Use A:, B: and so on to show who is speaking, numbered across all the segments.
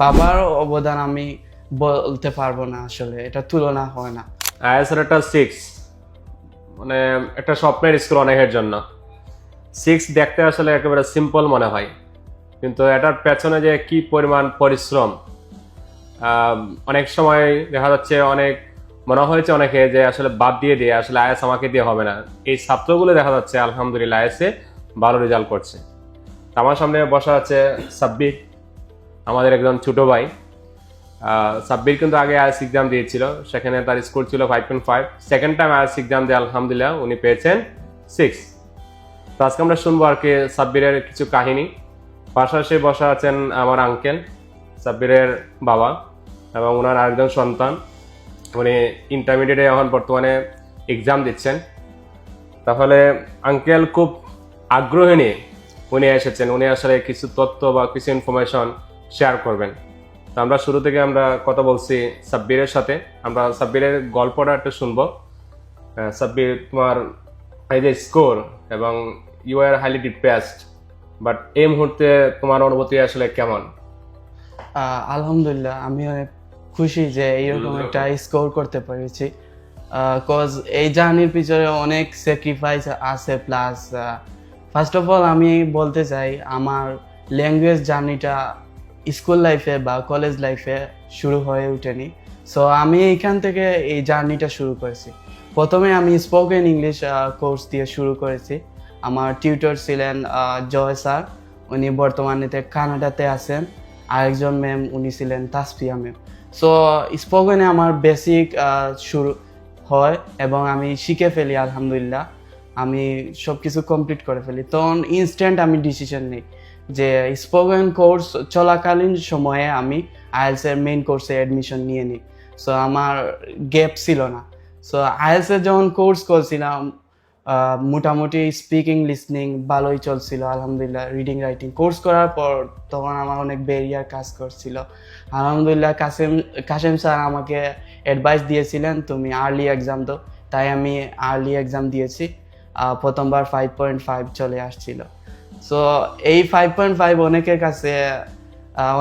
A: বাবার অবদান আমি বলতে পারব না আসলে, এটা তুলনা হয় না।
B: আইএসের একটা সিক্স মানে একটা স্বপ্নের স্কুল অনেকের জন্য। সিক্স দেখতে আসলে একেবারে সিম্পল মনে হয়। কিন্তু এটার পেছনে যে কি পরিমাণ পরিশ্রম অনেক সময় দেখা যাচ্ছে অনেক, মনে হয়েছে অনেকে যে আসলে বাদ দিয়ে দিয়ে আসলে আইএস আমাকে দিয়ে হবে না। এই ছাত্রগুলো দেখা যাচ্ছে আলহামদুলিল্লাহ আইএসে ভালো রেজাল্ট করছে। আমার সামনে বসা আছে সাব্বির আমাদের একজন ছোট ভাই সাব্বির কিন্তু আগে আইএস এক্সাম দিয়েছিল, সেখানে তার স্কোর ছিল five point five second time IS exam দিয়ে, আলহামদুলিল্লাহ, উনি পেয়েছেন সিক্স তো আজকে আমরা শুনব আর কি সাব্বিরের কিছু কাহিনী। পাশাপাশি বসা আছেন আমার আঙ্কেল সাব্বিরের বাবা এবং ওনার আরেকজন সন্তান। উনি ইন্টারমিডিয়েটে এখন বর্তমানে এক্সাম দিচ্ছেন। তাহলে আঙ্কেল খুব আগ্রহ নিয়ে উনি এসেছেন। উনি আসলে কিছু তথ্য বা কিছু ইনফরমেশন শেয়ার করবেন। তো আমরা শুরু থেকে আমরা কথা বলছি সাব্বিরের সাথে। আমরা সাব্বিরের গল্পটা একটু শুনব। সাব্বির তোমার এই যে স্কোর এবং you are highly depressed but এই মুহূর্তে তোমার অনুভূতি আসলে কেমন?
A: আলহামদুলিল্লাহ আমি অনেক খুশি যে এইরকম একটা স্কোর করতে পেরেছি। কজ এই জার্নির পিছনে অনেক স্যাক্রিফাইস আছে প্লাস ফার্স্ট অফ অল আমি বলতে চাই আমার ল্যাঙ্গুয়েজ জার্নিটা স্কুল লাইফে বা কলেজ লাইফে শুরু হয়ে ওঠেনি। সো আমি এইখান থেকে এই জার্নিটা শুরু করেছি। প্রথমে আমি স্পোকেন ইংলিশ কোর্স দিয়ে শুরু করেছি। আমার টিউটর ছিলেন জয় স্যার। উনি বর্তমানে কানাডাতে আছেন। আরেকজন ম্যাম উনি ছিলেন তাসফিয়া ম্যাম সো স্পোকেনে আমার বেসিক শুরু হয় এবং আমি শিখে ফেলি, আলহামদুলিল্লাহ। আমি সব কিছু কমপ্লিট করে ফেলি। তখন ইনস্ট্যান্ট আমি ডিসিশন নিই। যে স্পোকেন কোর্স চলাকালীন সময়ে আমি আইএলসের মেইন কোর্সে অ্যাডমিশন নিয়ে নিই। সো আমার গ্যাপ ছিল না। সো আইএলসের যখন কোর্স করছিলাম মোটামুটি স্পিকিং লিসনিং ভালোই চলছিল, আলহামদুলিল্লাহ। রিডিং রাইটিং কোর্স করার পর তখন আমার অনেক বেরিয়ার কাজ করছিল। আলহামদুলিল্লাহ, কাসেম কাসেম স্যার আমাকে অ্যাডভাইস দিয়েছিলেন, তুমি আর্লি এক্সাম দাও। তাই আমি আর্লি এক্সাম দিয়েছি। প্রথমবার ফাইভ পয়েন্ট ফাইভ চলে আসছিল। সো এই ফাইভ পয়েন্ট ফাইভ অনেকের কাছে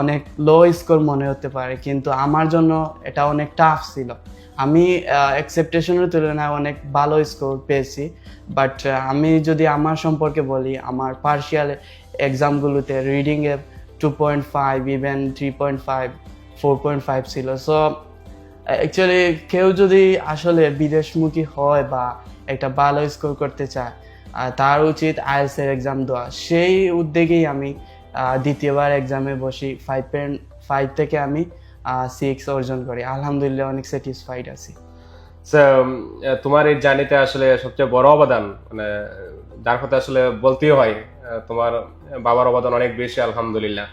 A: অনেক লো স্কোর মনে হতে পারে, কিন্তু আমার জন্য এটা অনেক টাফ ছিল। আমি অ্যাকসেপ্টেশনের তুলনায় অনেক ভালো স্কোর পেয়েছি বাট আমি যদি আমার সম্পর্কে বলি, আমার পার্শিয়াল এক্সামগুলোতে রিডিংয়ে two point five even three point five four point five ছিল। সো অ্যাকচুয়ালি কেউ যদি আসলে বিদেশমুখী হয় বা একটা ভালো স্কোর করতে চায় তার উচিত আইএলসের এক্সাম দেওয়া। সেই উদ্যোগেই আমি দ্বিতীয়বার এক্সামে বসি। ফাইভ পয়েন্ট ফাইভ থেকে আমি সিক্স অর্জন করি। আলহামদুলিল্লাহ অনেক স্যাটিসফাইড আছি।
B: তোমার এই জার্নিতে আসলে সবচেয়ে বড় অবদান মানে যার কথা আসলে বলতেই হয় তোমার বাবার অবদান অনেক বেশি, আলহামদুলিল্লাহ।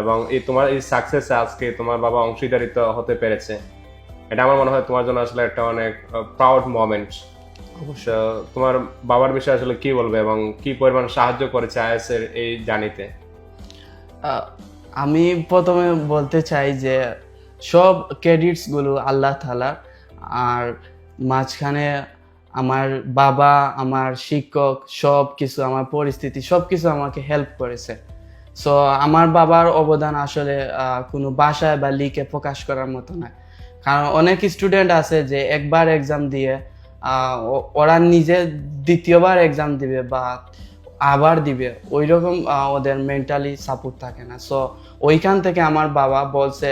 B: এবং এই তোমার এই সাকসেস আজকে তোমার বাবা অংশীদারিত্ব হতে পেরেছে। এটা আমার মনে হয় তোমার জন্য আসলে একটা অনেক প্রাউড মোমেন্ট তোমার বাবার বিষয়ে আসলে কি বলবে এবং কি পরিমাণ সাহায্য করেছে এই জার্নিতে?
A: আহ, আমি প্রথমে বলতে চাই যে সব ক্রেডিটসগুলো আল্লাহ তালা আর মাঝখানে আমার বাবা আমার শিক্ষক সব কিছু আমার পরিস্থিতি সব কিছু আমাকে হেল্প করেছে। সো আমার বাবার অবদান আসলে কোনো ভাষায় বা লিখে প্রকাশ করার মতো নয়। কারণ অনেক স্টুডেন্ট আছে যে একবার এক্সাম দিয়ে ওরা নিজে দ্বিতীয়বার এক্সাম দিবে বা আবার দিবে ওই রকম ওদের মেন্টালি সাপোর্ট থাকে না। সো ওইখান থেকে আমার বাবা বলছে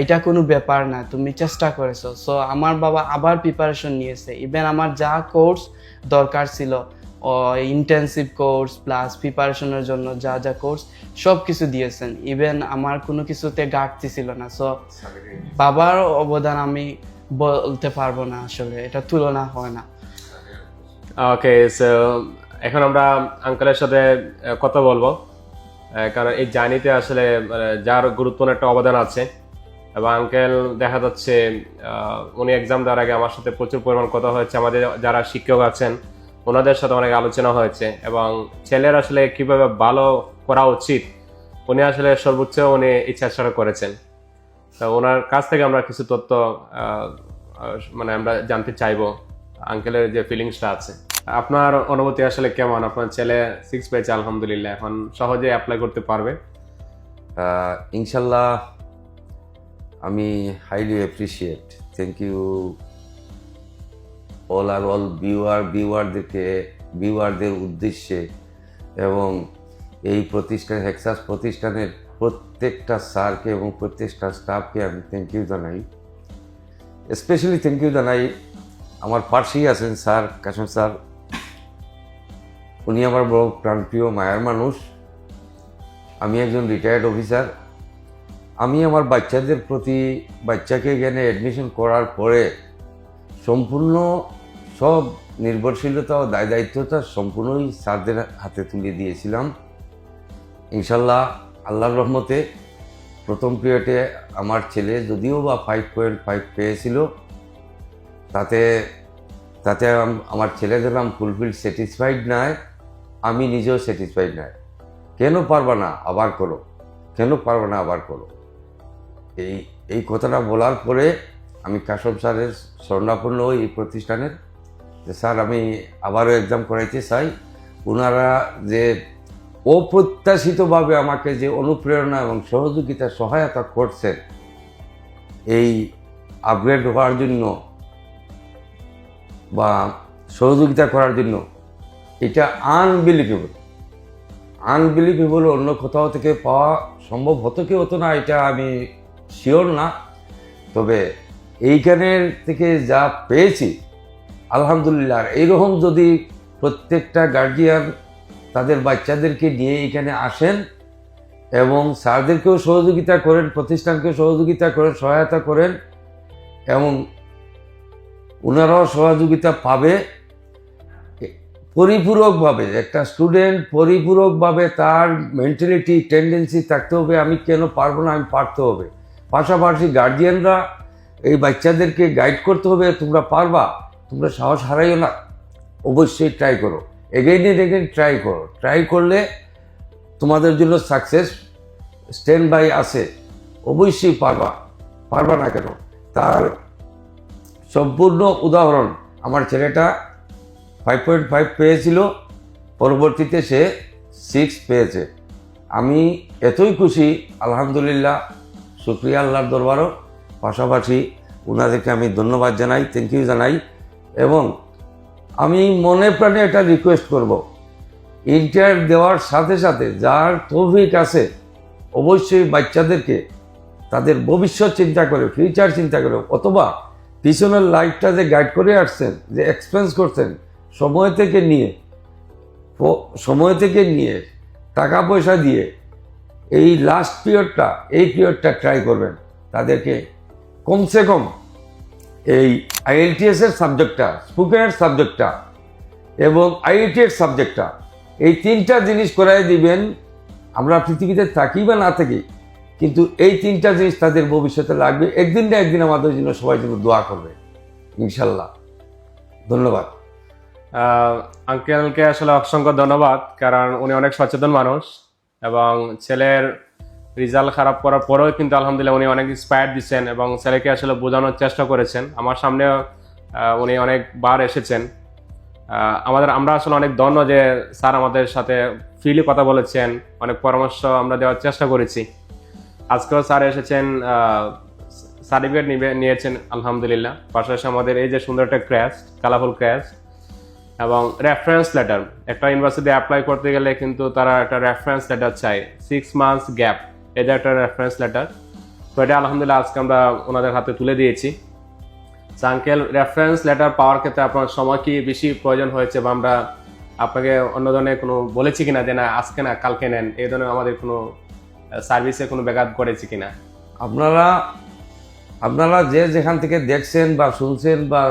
A: এটা কোনো ব্যাপার না তুমি চেষ্টা করেছ। সো আমার বাবা আবার প্রিপারেশন নিয়েছে। ইভেন আমার যা কোর্স দরকার ছিল ইন্টেন্সিভ কোর্স প্লাস প্রিপারেশনের জন্য যা যা কোর্স সব কিছু দিয়েছেন। ইভেন আমার কোনো কিছুতে ঘাটতি ছিল না। সো বাবার অবদান আমি বলতে পারব না আসলে এটা তুলনা হয় না।
B: ওকে সো এখন আমরা আঙ্কেলের সাথে কথা বলব। কারণ এই জার্নিতে আসলে মানে, যার গুরুত্বপূর্ণ একটা অবদান আছে। এবং আঙ্কেল দেখা যাচ্ছে উনি এক্সাম দেওয়ার আগে আমার সাথে প্রচুর পরিমাণ কথা হয়েছে। আমাদের যারা শিক্ষক আছেন ওনাদের সাথে অনেক আলোচনা হয়েছে। এবং ছেলের আসলে কীভাবে ভালো করা উচিত উনি আসলে সর্বোচ্চ উনি চেষ্টাটা করেছেন। তো ওনার কাছ থেকে আমরা কিছু তথ্য মানে আমরা জানতে চাইব আঙ্কেলের যে ফিলিংসটা আছে। আপনার অনুভূতি আসলে কেমন? আপনার ছেলে সিক্স পেয়েছে আলহামদুলিল্লাহ, এখন সহজে অ্যাপ্লাই করতে পারবে?
C: ইনশাল্লাহ আমি highly appreciate thank you all R all viewer ভিউয়ারদেরকে ভিউয়ারদের উদ্দেশ্যে এবং এই প্রতিষ্ঠান হেক্সাস প্রতিষ্ঠানের প্রত্যেকটা স্যারকে এবং প্রত্যেকটা স্টাফকে আমি থ্যাংক ইউ জানাই। স্পেশালি থ্যাংক ইউ জানাই আমার পাশেই আছেন স্যার কাশম স্যার। উনি আমার বড় প্রাণপ্রিয় মায়ের মানুষ। আমি একজন রিটায়ার্ড অফিসার আমি আমার বাচ্চাদের প্রতি, বাচ্চাকে এখানে অ্যাডমিশন করার পরে সম্পূর্ণ সব নির্ভরশীলতা ও দায় দায়িত্বটা সম্পূর্ণই স্যারদের হাতে তুলে দিয়েছিলাম। ইনশাল্লাহ আল্লাহর রহমতে প্রথম পিরিয়ডে আমার ছেলে যদিও বা ফাইভ পয়েন্ট ফাইভ পেয়েছিল, তাতে তাতে আমার ছেলে দেখলাম ফুলফিল স্যাটিসফাইড নয় আমি নিজেও স্যাটিসফাইড নয় কেন পারবা না? আবার করো। কেন পারবা না? আবার করো। এই এই কথাটা বলার পরে আমি কাশব স্যারের স্বর্ণাপন্ন এই প্রতিষ্ঠানের। যে স্যার, আমি আবারও এক্সাম করাইতে চাই। ওনারা যে অপ্রত্যাশিতভাবে আমাকে যে অনুপ্রেরণা এবং সহযোগিতা, সহায়তা করছেন, এই আপগ্রেড হওয়ার জন্য বা সহযোগিতা করার জন্য, এটা আনবিলিভেবল আনবিলিভেবল অন্য কোথাও থেকে পাওয়া সম্ভব হতো কি হতো না, এটা আমি শিওর না। তবে এইখানের থেকে যা পেয়েছি, আলহামদুলিল্লাহ এইরকম যদি প্রত্যেকটা গার্জিয়ান তাদের বাচ্চাদেরকে নিয়ে এখানে আসেন এবং স্যারদেরকেও সহযোগিতা করেন প্রতিষ্ঠানকে সহযোগিতা করেন, সহায়তা করেন এবং ওনারাও সহযোগিতা পাবে। পরিপূরকভাবে, একটা স্টুডেন্ট পরিপূরকভাবে তার মেন্টালিটি, টেন্ডেন্সি থাকতে হবে, আমি কেন পারব না, আমি পারতে হবে। পাশাপাশি গার্জিয়ানরা, এই বাচ্চাদেরকে গাইড করতে হবে, তোমরা পারবা, তোমরা সাহস হারাইও না, অবশ্যই ট্রাই করো। এগেইন এন্ড এগেইন ট্রাই করো। ট্রাই করলে তোমাদের জন্য সাকসেস স্ট্যান্ড বাই আছে। অবশ্যই পারবা। পারবা না কেন? তার সম্পূর্ণ উদাহরণ আমার ছেলেটা ফাইভ পয়েন্ট ফাইভ পেয়েছিল, পরবর্তীতে সে সিক্স পেয়েছে। আমি এতই খুশি, আলহামদুলিল্লাহ, শুক্রিয়া আল্লাহর দরবারও। পাশাপাশি ওনাদেরকে আমি ধন্যবাদ জানাই থ্যাংক ইউ জানাই। এবং আমি মনে প্রাণে এটা রিকোয়েস্ট করব। ইন্টার দেওয়ার সাথে সাথে যার তৌফিক আছে, অবশ্যই বাচ্চাদেরকে তাদের ভবিষ্যৎ চিন্তা করে ফিউচার চিন্তা করে, অথবা পিছনের লাইফটা যে গাইড করে আসছেন, যে এক্সপেন্স করছেন, সময় থেকে নিয়ে সময় থেকে নিয়ে টাকা পয়সা দিয়ে এই লাস্ট পিরিয়ডটা এই পিরিয়ডটা ট্রাই করবেন। তাদেরকে কমসে কম এই আইএলটিএস এর সাবজেক্টটা স্পোকেনের সাবজেক্টটা এবং আইআইটি এর সাবজেক্টটা এই তিনটা জিনিস করাই দিবেন। আমরা পৃথিবীতে থাকি বা না থাকি, কিন্তু এই তিনটা জিনিস তাদের ভবিষ্যতে লাগবে। একদিন না একদিন আমাদের জন্য সবাই জন্য দোয়া করবে, ইনশাল্লাহ। ধন্যবাদ।
B: আঙ্কেলকে আসলে অসংখ্য ধন্যবাদ, কারণ উনি অনেক সচেতন মানুষ এবং ছেলের রেজাল্ট খারাপ করার পরেও কিন্তু আলহামদুলিল্লাহ উনি অনেক ইন্সপায়ার দিচ্ছেন এবং ছেলেকে আসলে বোঝানোর চেষ্টা করেছেন। আমার সামনেও আহ, উনি অনেকবার এসেছেন। আমাদের আমরা আসলে অনেক ধন্য যে স্যার আমাদের সাথে ফ্রিলি কথা বলেছেন অনেক পরামর্শ আমরা দেওয়ার চেষ্টা করেছি। আজকেও স্যার এসেছেন সার্টিফিকেট নিবে নিয়েছেন আলহামদুলিল্লাহ। পাশাপাশি আমাদের এই যে সুন্দর একটা ক্র্যাশ কালারফুল ক্র্যাশ এবং রেফারেন্স লেটার একটা ইউনিভার্সিটি অ্যাপ্লাই করতে গেলে কিন্তু তারা একটা রেফারেন্স লেটার চাই সিক্স মান্থস গ্যাপ এটা একটা রেফারেন্স লেটার তো এটা আলহামদুলিল্লাহ আজকে আমরা ওনাদের হাতে তুলে দিয়েছি। আঙ্কেল রেফারেন্স লেটার পাওয়ার ক্ষেত্রে আপনার সময় কি বেশি প্রয়োজন হয়েছে বা আমরা আপনাকে অন্য ধরনের কোনো বলেছি কিনা যে না, আজকে না, কালকে নেন এই ধরনের আমাদের কোনো সার্ভিসে কোনো ব্যাঘাত করেছি কিনা?
C: আপনারা আপনারা যে যেখান থেকে দেখছেন বা শুনছেন বা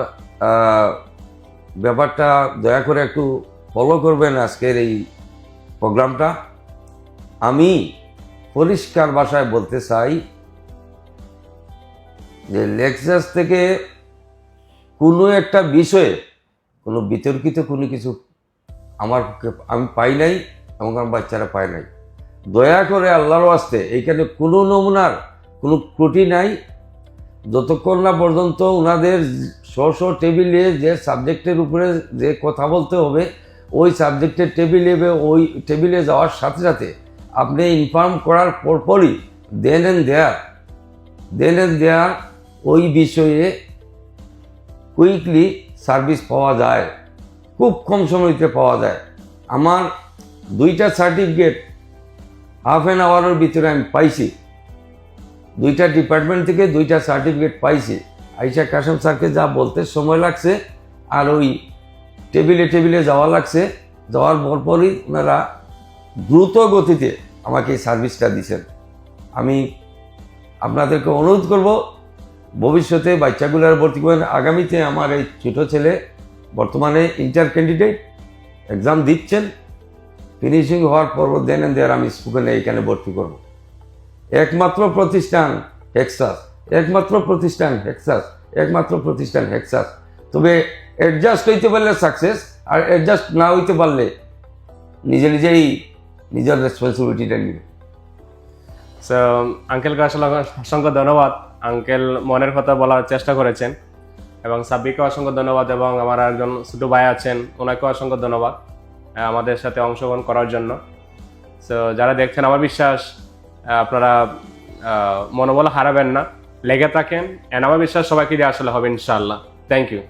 C: ব্যাপারটা দয়া করে একটু ফলো করবেন আজকের এই প্রোগ্রামটা আমি পরিষ্কার ভাষায় বলতে চাই যে লেকচার্স থেকে কোনো একটা বিষয়ে কোনো বিতর্কিত কোনো কিছু আমার আমি পাই নাই এবং আমার বাচ্চারা পায় নাই। দয়া করে আল্লাহর আসতে এইখানে কোনো নমুনার কোনো ত্রুটি নাই। যতক্ষণ না পর্যন্ত ওনাদের স্ব স্ব টেবিলে যে সাবজেক্টের উপরে যে কথা বলতে হবে, ওই সাবজেক্টের টেবিলে ওই টেবিলে যাওয়ার সাথে সাথে আপনি ইনফর্ম করার পরপরই দেন এন্ড দেয়ার দেন এন্ড দেয়ার ওই বিষয়ে কুইকলি সার্ভিস পাওয়া যায়। খুব কম সময়তে পাওয়া যায়। আমার দুইটা সার্টিফিকেট হাফ অ্যান আওয়ারের ভিতরে আমি পাইছি। দুইটা ডিপার্টমেন্ট থেকে দুইটা সার্টিফিকেট পাইছি। আইসা কাসম স্যারকে যা বলতে সময় লাগছে আর ওই টেবিলে টেবিলে যাওয়া লাগছে। যাওয়ার পরপরই ওনারা দ্রুত গতিতে আমাকে এই সার্ভিসটা দিছেন আমি আপনাদেরকে অনুরোধ করব, ভবিষ্যতে বাচ্চাগুলোর ভর্তি করেন আগামীতে আমার এই ছোট ছেলে বর্তমানে ইন্টার ক্যান্ডিডেট এক্সাম দিচ্ছেন ফিনিশিং হওয়ার পর দেন দেয়ার আমি স্কুলে এখানে ভর্তি করব। একমাত্র প্রতিষ্ঠান হেক্সাস একমাত্র প্রতিষ্ঠান হেক্সাস একমাত্র প্রতিষ্ঠান হেক্সাস তবে অ্যাডজাস্ট হইতে পারলে সাকসেস আর অ্যাডজাস্ট না হইতে পারলে নিজে নিজেই নিজের রেসপন্সিবিলিটিটা নিবে।
B: সো আঙ্কেলকে আসলে অসংখ্য ধন্যবাদ। আঙ্কেল মনের কথা বলার চেষ্টা করেছেন এবং সাব্বিকে অসংখ্য ধন্যবাদ এবং আমার একজন ছোট ভাই আছেন, ওনাকেও অসংখ্য ধন্যবাদ আমাদের সাথে অংশগ্রহণ করার জন্য। সো যারা দেখছেন আমার বিশ্বাস আপনারা মনোবল হারাবেন না, লেগে থাকেন অ্যান্ড আমার বিশ্বাস সবাইকে দিয়ে আসলে হবে, ইনশাআল্লাহ। Thank you